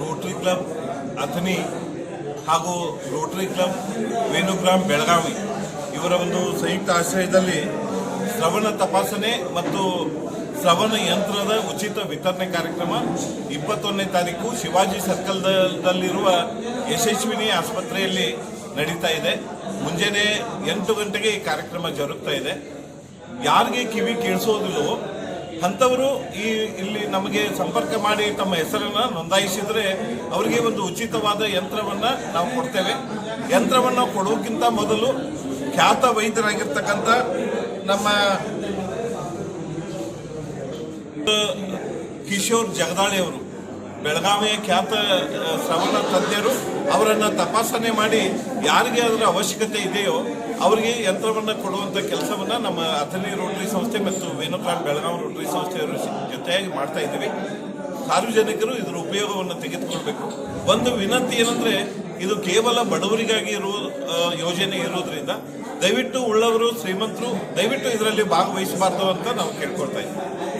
Rotary club Athani ಹಾಗೂ Rotary club ವೇಣುಗ್ರಾಮ್ Belagavi ಇವರ ಒಂದು ಸಂಯುಕ್ತ ಆಶ್ರಯದಲ್ಲಿ ಶ್ರವಣ ತಪಾಸಣೆ ಮತ್ತು ಶ್ರವಣ ಯಂತ್ರದ ಉಚಿತ ವಿತರಣೆ ಕಾರ್ಯಕ್ರಮ ಇಪ್ಪತ್ತೊಂದನೇ ತಾರೀಕು ಶಿವಾಜಿ ಸರ್ಕಲ್ದಲ್ಲಿರುವ ಯಶಸ್ವಿನಿ ಆಸ್ಪತ್ರೆಯಲ್ಲಿ ನಡೀತಾ ಇದೆ. ಮುಂಜಾನೆ ಎಂಟು ಗಂಟೆಗೆ ಈ ಕಾರ್ಯಕ್ರಮ ಜರುಗ್ತಾ ಇದೆ. ಯಾರಿಗೆ ಕಿವಿ ಕೇಳಿಸೋದಿಲ್ಲವೋ ಅಂಥವರು ಈ ಇಲ್ಲಿ ನಮಗೆ ಸಂಪರ್ಕ ಮಾಡಿ ತಮ್ಮ ಹೆಸರನ್ನು ನೋಂದಾಯಿಸಿದರೆ ಅವರಿಗೆ ಒಂದು ಉಚಿತವಾದ ಯಂತ್ರವನ್ನು ನಾವು ಕೊಡ್ತೇವೆ. ಯಂತ್ರವನ್ನು ಕೊಡೋಕ್ಕಿಂತ ಮೊದಲು ಖ್ಯಾತ ವೈದ್ಯರಾಗಿರ್ತಕ್ಕಂಥ ನಮ್ಮ ಕಿಶೋರ್ ಜಗದಾಳೆ ಅವರು ಬೆಳಗಾವಿಯ ಖ್ಯಾತ ಶ್ರವಣ ತಜ್ಞರು ಅವರನ್ನು ತಪಾಸಣೆ ಮಾಡಿ ಯಾರಿಗೆ ಅದರ ಅವಶ್ಯಕತೆ ಇದೆಯೋ ಅವರಿಗೆ ಯಂತ್ರವನ್ನು ಕೊಡುವಂಥ ಕೆಲಸವನ್ನು ನಮ್ಮ ಅಥನಿ ರೋಟರಿ ಸಂಸ್ಥೆ ಮತ್ತು ವೇಣುಗ್ರಾಮ್ ಬೆಳಗಾವಿ ರೋಟರಿ ಸಂಸ್ಥೆಯವರು ಜೊತೆಯಾಗಿ ಮಾಡ್ತಾ ಇದ್ದೀವಿ. ಸಾರ್ವಜನಿಕರು ಇದರ ಉಪಯೋಗವನ್ನು ತೆಗೆದುಕೊಳ್ಬೇಕು. ಒಂದು ವಿನಂತಿ ಏನಂದ್ರೆ, ಇದು ಕೇವಲ ಬಡವರಿಗಾಗಿ ಇರುವ ಯೋಜನೆ ಇರೋದ್ರಿಂದ ದಯವಿಟ್ಟು ಉಳ್ಳವರು, ಶ್ರೀಮಂತರು ದಯವಿಟ್ಟು ಇದರಲ್ಲಿ ಭಾಗವಹಿಸಬಾರ್ದು ಅಂತ ನಾವು ಕೇಳ್ಕೊಳ್ತಾ ಇದ್ದೀವಿ.